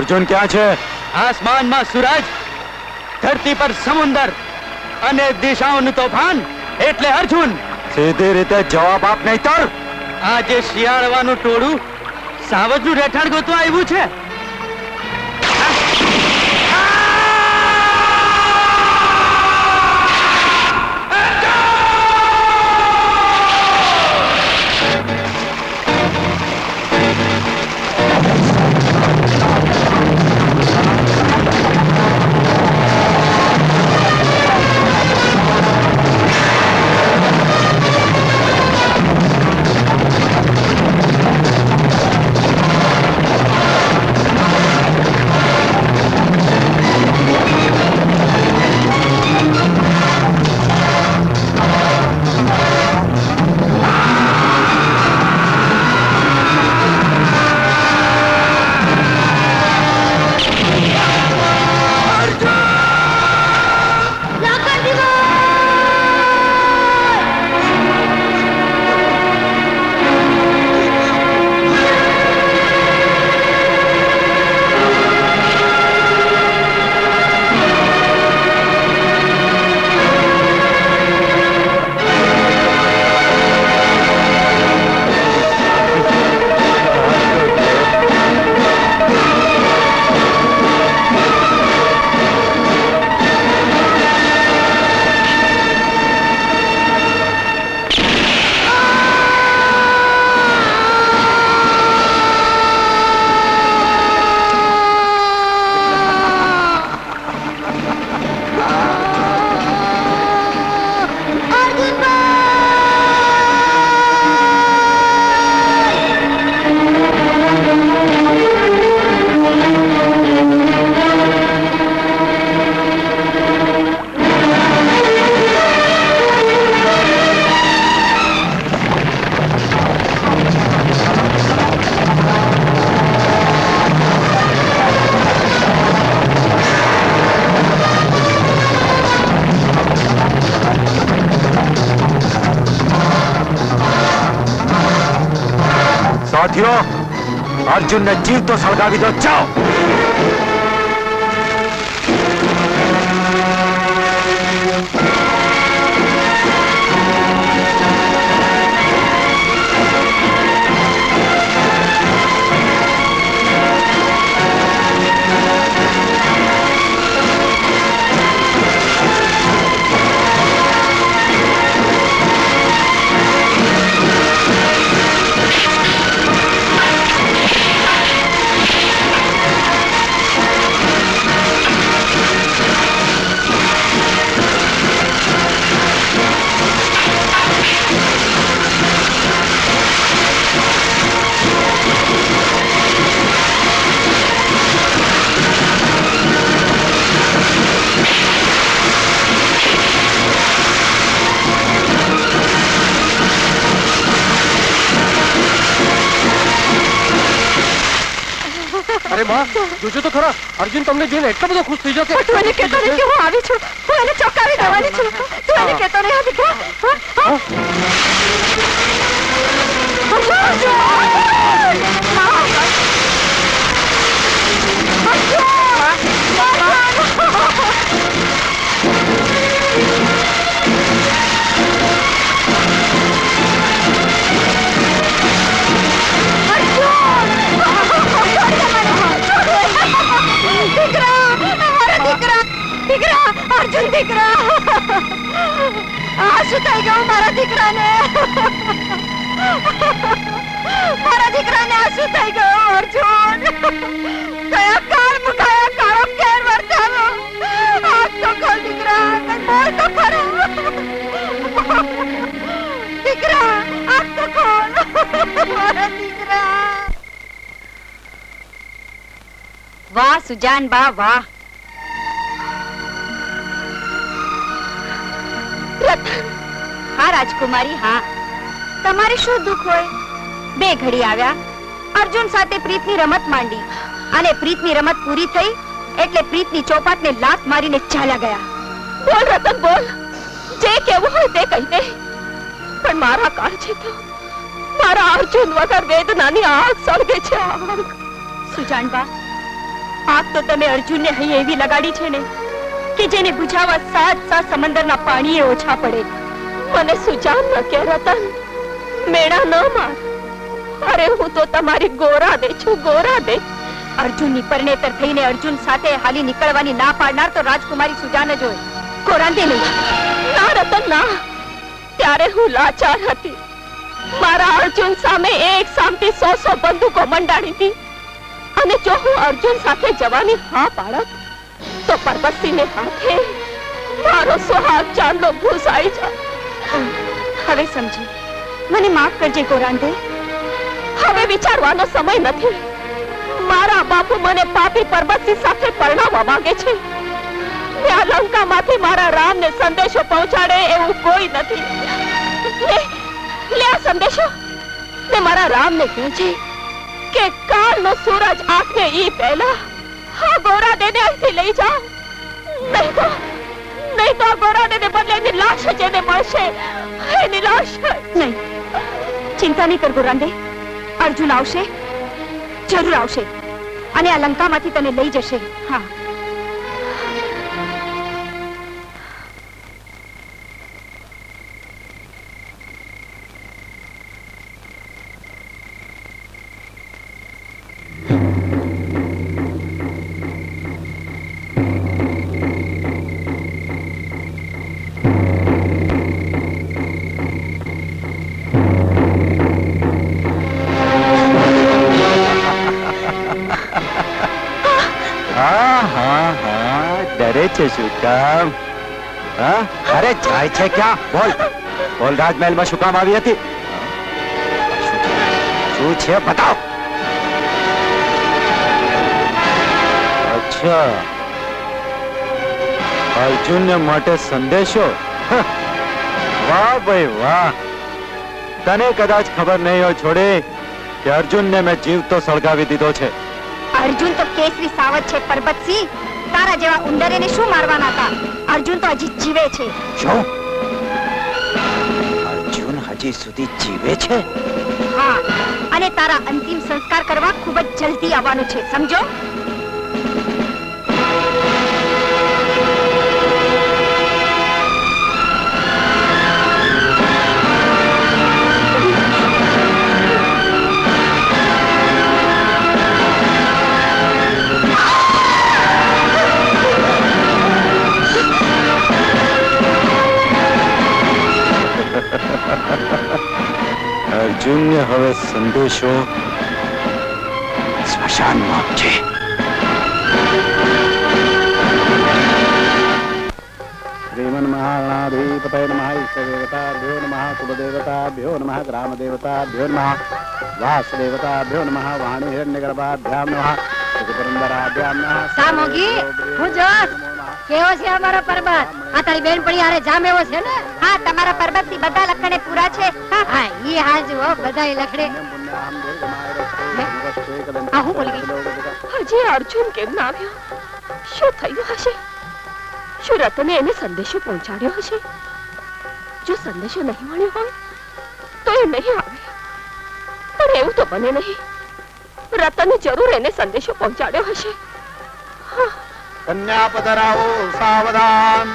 અર્જુન ક્યાં છે? આસમાનમાં સૂરજ ધરતી પર સમુંદર અને દિશાઓનું તોફાન એટલે અર્જુન. સીધી રીતે જવાબ આપ નહીતર. આજે શિયાળવાનું ટોળું સાવજનું રહેઠાણ ગોતવા આવ્યું છે. અર્જુનને જીવતો સળગાવી દો જોજો તો ખરા. અર્જુન તમને જોઈને એટલો બધો ખુશ થઈ જશે. તું એને કહેતો નહીં કે હું આવી છું. હું એને ચોંકાવી દેવાની છું. તું એને કહેતો નહીં હા દીકરા. દીકરા, અર્જુન દીકરા. આ શું થઈ ગયું મારા દીકરાને? મારા દીકરાને આ શું થઈ ગયું અર્જુન? કયા કાળ મુકાયા કાળો કેર વર્તાવો? આજ તો ખો દીકરા કઈ બોલ તો ખરો દીકરા, આજ તો ખો મારા દીકરા. વાહ, સુજાન બા, વાહ. હા રાજકુમારી હા. તમારે શું દુઃખ હોય? બે ઘડી આવ્યા. અર્જુન સાથે પ્રીતની રમત માંડી. અને પ્રીતની રમત પૂરી થઈ એટલે પ્રીતની ચોપાટને લાત મારીને ચાલ્યા ગયા. બોલ રતન બોલ. જે કેવું હોય તે કહી દે. પણ મારા કાળજે તો મારા અર્જુન વગર વેદનાની આગ સળગે છે આગ. સુજાનબા આગ તો તમે અર્જુનને અહીં એવી લગાડી છે ને કે જેને બુઝાવવા સાત સાત સમંદરના પાણીએ ઓછા પડે. મને સુજાન ન કે રતન. મેળા ન માર. અરે, હું તો તમારી ગોરા દે છું ગોરા દે અર્જુનની પરણેતર થઈને અર્જુન સાથે હાલી નીકળવાની ના પાડનાર તો રાજકુમારી સુજાન જ હોય. કોરાંદે નહીં. ના, રતન, ના. ત્યારે હું લાચાર હતી. મારા અર્જુન સામે એક સામટી સો સો બંદૂકો મંડાડી હતી. અને જો હું અર્જુન સાથે જવાની હા પાડત તો પરબતસિંહને હાથે મારો સુહાગ ચાંદલો ભૂસાઈ જાય. હવે સમજી. મને માફ કરજે કોરાંદે હવે વિચારવાનો સમય નથી. મારા બાપુ મને પાપી પરબતસિંહ સાથે પરણાવવા માંગે છે. આ લંકામાંથી મારા રામને સંદેશો પહોંચાડે એવું કોઈ નથી. લે આ સંદેશો. ને મારા રામને કહેજે કે કાલનો સૂરજ આંખે ઈ પહેલા. હા ગોરા દેને અહીંથી લઈ જાઓ નહીં તો નહીં તો આ ગોરાને બદલે એની લાશ જ એને મળશે. એની લાશ નહીં. ચિંતા નહીં કર ગોરાંડે અર્જુન આવશે. જરૂર આવશે. અને આ લંકામાંથી તને લઈ જશે. હા. બોલ રાજમહેલમાં શું કામ આવી હતી? શું છે? બતાવ. અચ્છા. અર્જુનને માટે સંદેશો? વાહ ભાઈ વાહ. તને કદાચ ખબર નહીં હોય છોડે કે અર્જુનને મેં જીવતો સળગાવી દીધો છે. અર્જુન તો કેસરી સાવત છે પરબતસિંહ. તારા જેવા ઉંદરેને શું મારવાના હતા? અર્જુન તો હજી જીવે છે. શું? હજી સુધી જીવે છે? હા, અને તારા અંતિમ સંસ્કાર કરવા ખૂબ જ જલ્દી આવવાનું છે, સમજો? શૂન્ય હવે સંદેશો સ્મશાનમાં આપજે શ્રીમન મહારણાધિપતય નમઃ ઈષ્ટદેવતાભ્યો નમઃ કુળદેવતાભ્યો નમઃ ગ્રામદેવતાભ્યો નમઃ વાસદેવતાભ્યો નમઃ વાણી હિરણ્યગર્ભાભ્યામ નમઃ સુખપરંદરાભ્યામ નમઃ સામોગી હું જોશ કેવો છે અમારો પર્વત આ તારી બેન પડી હારે જામ એવો છે ને? હા, તમારા પરબતથી બધા લખણે પૂરા છે. હા ઈ હાજુ હો બધા લખણે. આ હું બોલી ગઈ. હજી અર્જુન કેમ ના આવ્યો? શું થયું હશે? શું રતને એને સંદેશો પહોંચાડ્યો હશે? જો સંદેશો નહીં મળ્યો હોય, તો એ નહીં આવે. પણ એવું તો બને નહીં. રતને જરૂર એને સંદેશો પહોંચાડ્યો હશે. કન્યા પધરાવો સાવધાન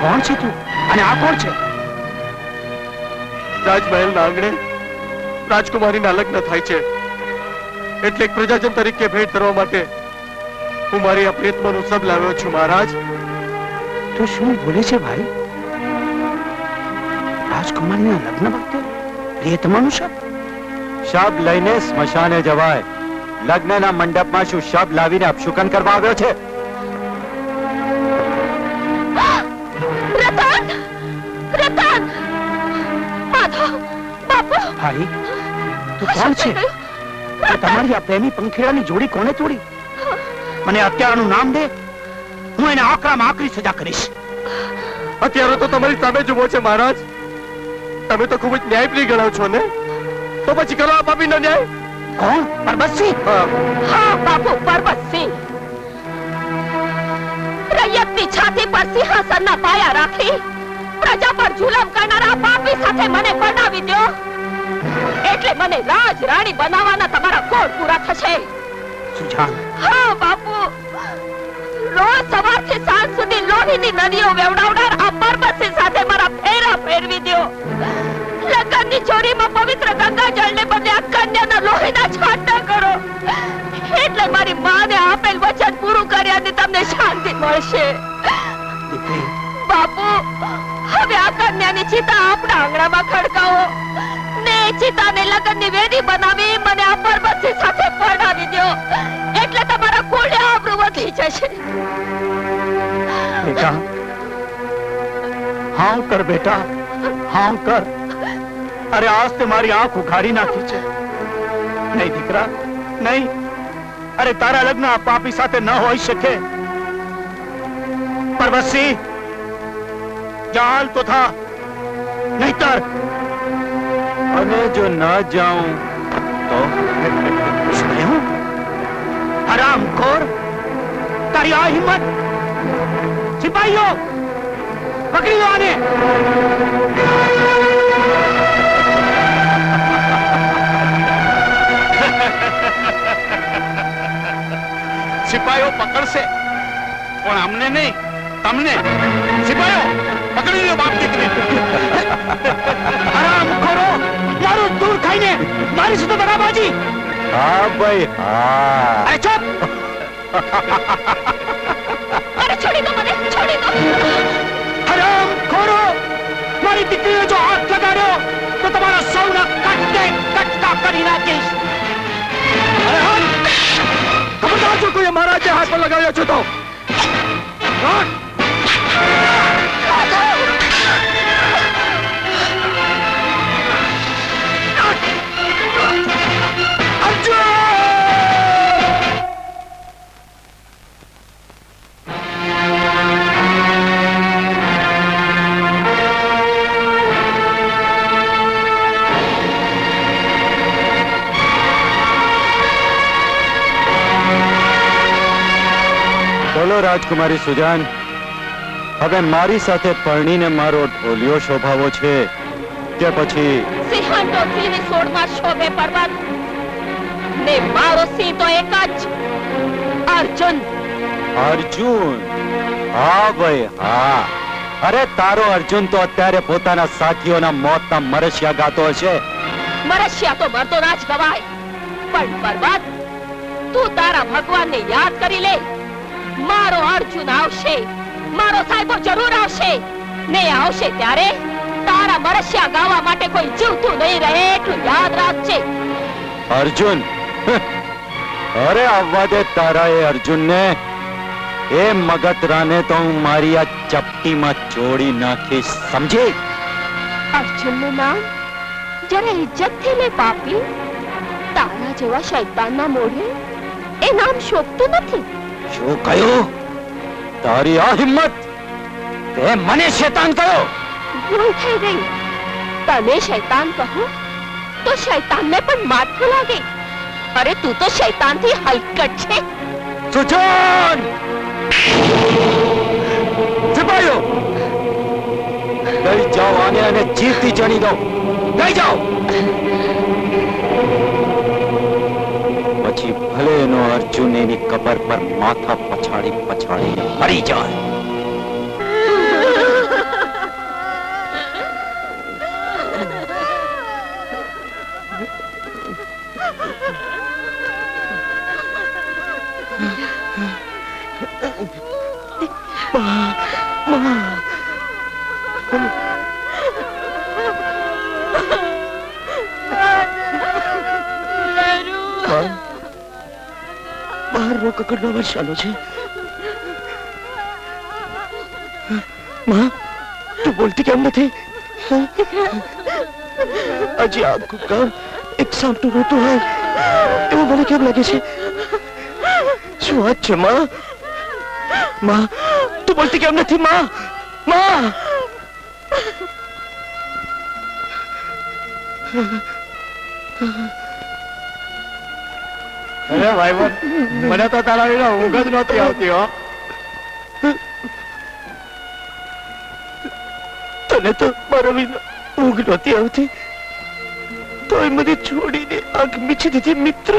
કોણ છે તું અને આ કોણ છે રાજમહેલના આંગણે રાજકુમારીના લગ્ન થાય છે એટલે એક પ્રજાજન તરીકે ભેટ કરવા માટે હું મારી આ પ્રેતમાનું સબ લાવ્યો છું મહારાજ. તો શું બોલે છે ભાઈ રાજકુમારીના લગ્ન વખતે પ્રિયતમાનું શબ શબ લઈને સ્મશાને જવાય લગ્નના મંડપમાં શું શબ લાવીને અપશુકન કરવા આવ્યો છે રતન રતન માધવ બાપુ ભાઈ તું કોણ છે તમારી આ પ્રેમી પંખીડાની જોડી કોને તોડી મને અત્યારનું નામ દે હું એને આકરામાં આકરી સજા કરીશ. અત્યારે તો તમારી સામે જ ઊભો છે મહારાજ. તમે તો ખૂબ જ ન્યાયપ્રિય ગણાવ છો ને? તો પછી કરો આ પાપીનો ન્યાય. કોણ? પરબતસિંહ? હા. બાપુ પર્વતસિંહ રૈયતની છાતી પર સિંહાસનના પાયા રાખી પ્રજા પર જુલમ કરનારા પાપી સાથે મને પરણાવી દ્યો એટલે મને રાજ રાણી બનાવવાના તમારા કોડ પૂરા થશે. સુજાન. હા બાપુ. રોજ સવારથી સાંજ સુધી લોહીની નદીઓ વેવડાવનાર આ પર્વતસિંહ સાથે મારા ફેરા ફેરવી દો લગ્નની ચોરીમાં પવિત્ર ગંગાજળને બદલે આ કન્યાના લોહીના છાંટા કરો. એટલે મારી માને આપેલ વચન પૂરું કર્યાથી તમને શાંતિ મળશે. બાપુ હવે આ કન્યાની ચિતા આપણા આંગણામાં ખડકાવો. ને ચિતાને લગ્નની વેદી બનાવી મને આ પર્વતસિંહ સાથે પરણાવી દ્યો. જશે. બેટા, હાવ કર બેટા, હાવ કર. અરે આજ તે મારી આંખ ઉઘાડી નાખી છે. નહીં દીકરા, નહીં. અરે તારા લગ્ન આ પાપી સાથે ન હોઈ શકે. પરવસી ચાલ તો થા. નહીતર. અને જો ન જાઉં તો? શું કહ્યું? હરામ ખોર તારી આ હિંમત? સિપાહીઓ પકડી લો આને. સિપાહીઓ પકડશે પણ અમને નહીં તમને. સિપાહીઓ પકડી લો બાપ દીકરી. હરામ ખોરો મારું દૂર ખાઈને મારી સુધી બરાબાજી હા ભાઈ હા. ચૂપ. હરામ ખોરો મારી દીકરીને જો હાથ લગાડ્યો, તો તમારા સૌના કટકે કટકા કરી નાખીશ. અરે હાથ ખબરદાર જો કોઈ મારા જે હાથ પર લગાવ્યો છે તો. હાથ! રાજકુમારી સુજાન હવે મારી સાથે પરણીને મારો ઢોલિયો શોભાવો છે કે પછી સોળમાં શોભે પર્વત ને મારો સિંહ તો એક જ અર્જુન. અર્જુન? હા ભાઈ હા. અરે તારો અર્જુન તો અત્યારે પોતાના સાથીઓના મોતના મરસ્યા ગાતો હશે. મરસ્યા તો મરતો ના જ ગવાય. પણ પર્વત તું તારા ભગવાનને યાદ કરી લે. મારો અર્જુન આવશે. મારો સાહેબો જરૂર આવશે. ને આવશે ત્યારે તારા મરસ્યા ગાવા માટે કોઈ જીવતું નહીં રહે એટલું યાદ રાખજે. અર્જુન અરે આવવા દે તારા એ અર્જુનને. એ મગતરાને તો હું મારી આ ચપટીમાં ચોડી નાખીશ સમજી? અર્જુનનું નામ જરા ઇજ્જતથી લે પાપી તારા જેવા શૈતાનના મોઢે એ નામ શોભતું નથી. શું કહ્યું? તારી આ હિંમત તે મને શેતાન કહ્યો. ભૂલ થઈ ગઈ. તને શૈતાન કહું તો શૈતાનને પણ માથું લાગે. અરે તું તો શૈતાનથી હલકટ છે. સુજાન! સિપાહીઓ લઈ જાઓ આને અને જીવતી ચણી દો. લઈ જાઓ. ભલે એનો અર્જુન એની કબર પર માથા પછાડી પછાડીને મરી જાય. બહારનો કકડનો અવાજ ચાલુ છે. માં, તું બોલતી કેમ નથી? હજી આખું ગામ એક સામટું રોતું હોય. એવું મને કેમ લાગે છે? શું વાત છે, માં? માં, તું બોલતી કેમ નથી, માં? માં! અરે ભાઈ મને તો તારા વિના ઊંઘ જ નહોતી આવતી હો. તને તો મારો વિના ઊંઘ નહોતી આવતી. તો એ મને છોડીને આગ મીચી દીધી મિત્ર.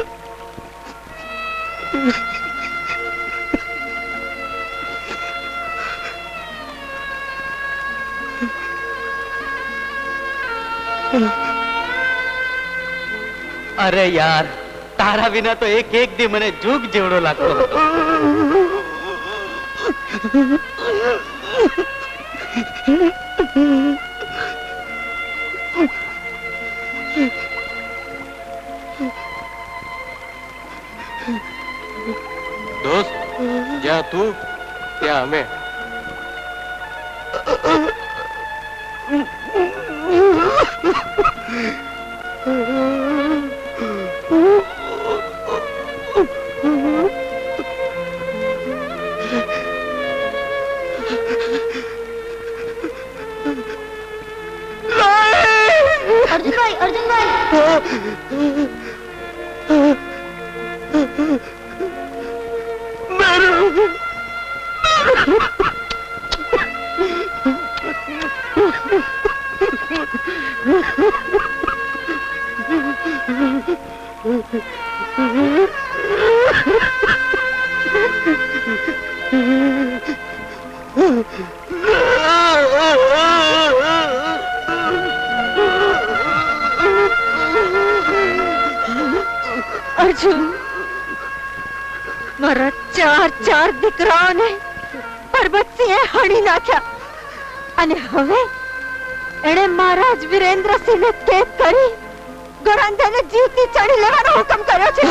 અરે યાર તારા વિના તો એક એક દી મને જુગ જેવડો લાગતો દોસ્ત, જ્યાં તું, ત્યાં અમે. Mm-hmm. ચાર ચાર દીકરાઓને પરબતસિંહે હણી નાખ્યા. અને હવે એણે મહારાજ વિરેન્દ્રસિંહને કેદ કરી ગોરંધને જીવતી ચડી લેવાનો હુકમ કર્યો છે.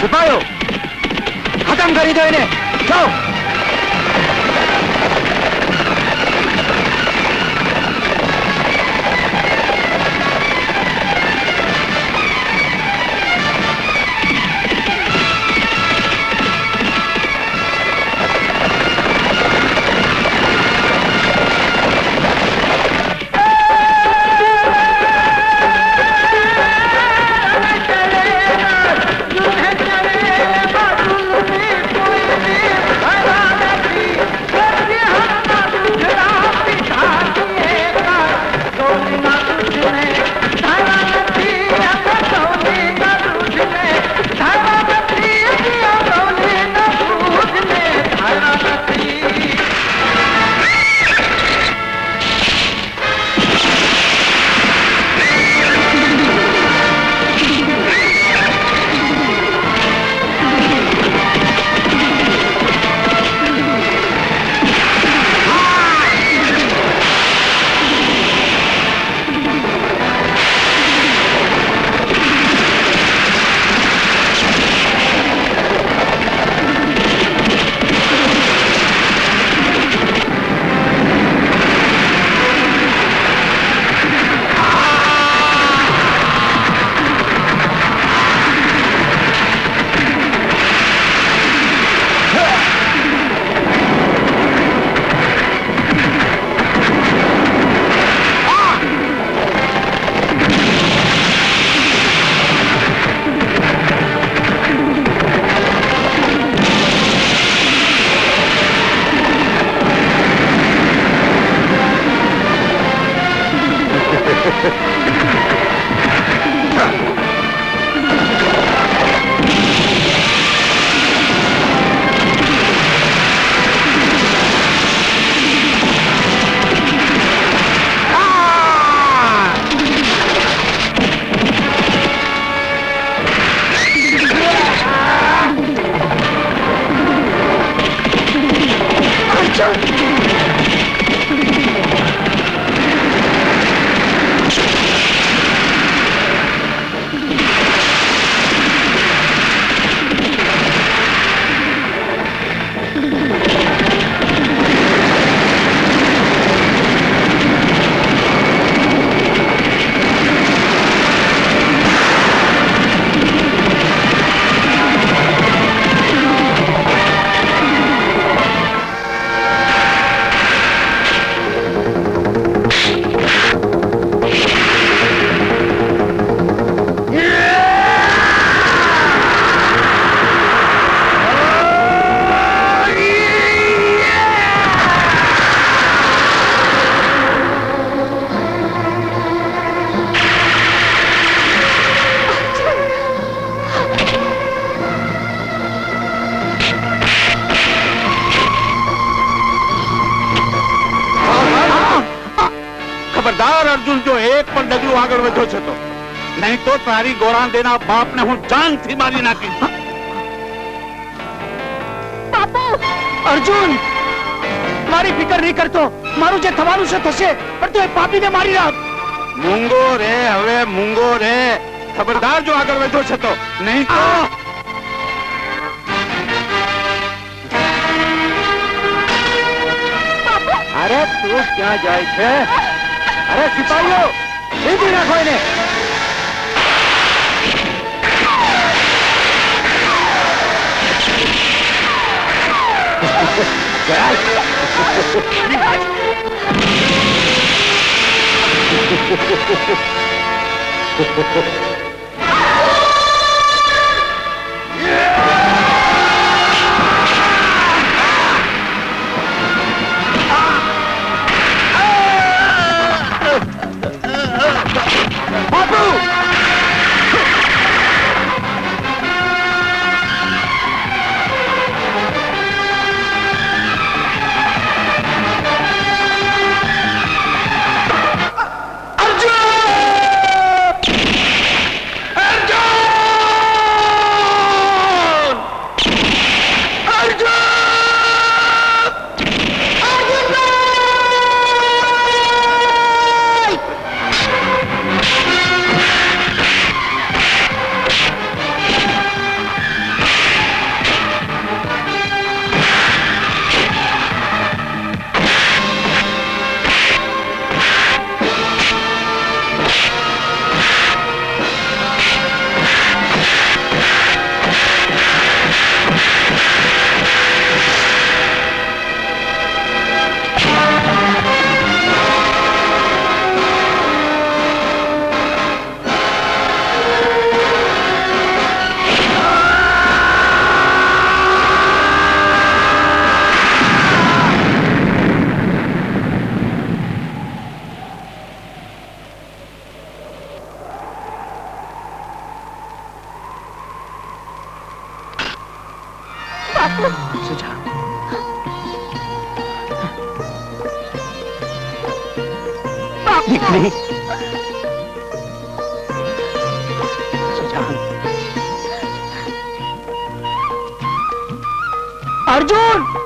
સિપાહીઓ ખતમ કરી દો એને જાઓ ખબરદાર અર્જુન જો એક પણ ડગલું આગળ વધ્યો છે તો? નહીં તો તારી ગોળાં દેના બાપને હું જાનથી મારી નાખીશ. બાપુ! અર્જુન! મારી ફિકર નહીં કરતો. મારું જે થવાનું છે થશે. પણ તું એ પાપીને મારી રાખ. મૂંગો રે હવે મૂંગો રે. ખબરદાર જો આગળ વધ્યો છે તો? નહીં તો? અરે તું ક્યાં જાય છે? અરે સિપાહીઓ લીધી નાખો એને સુજા અર્જુન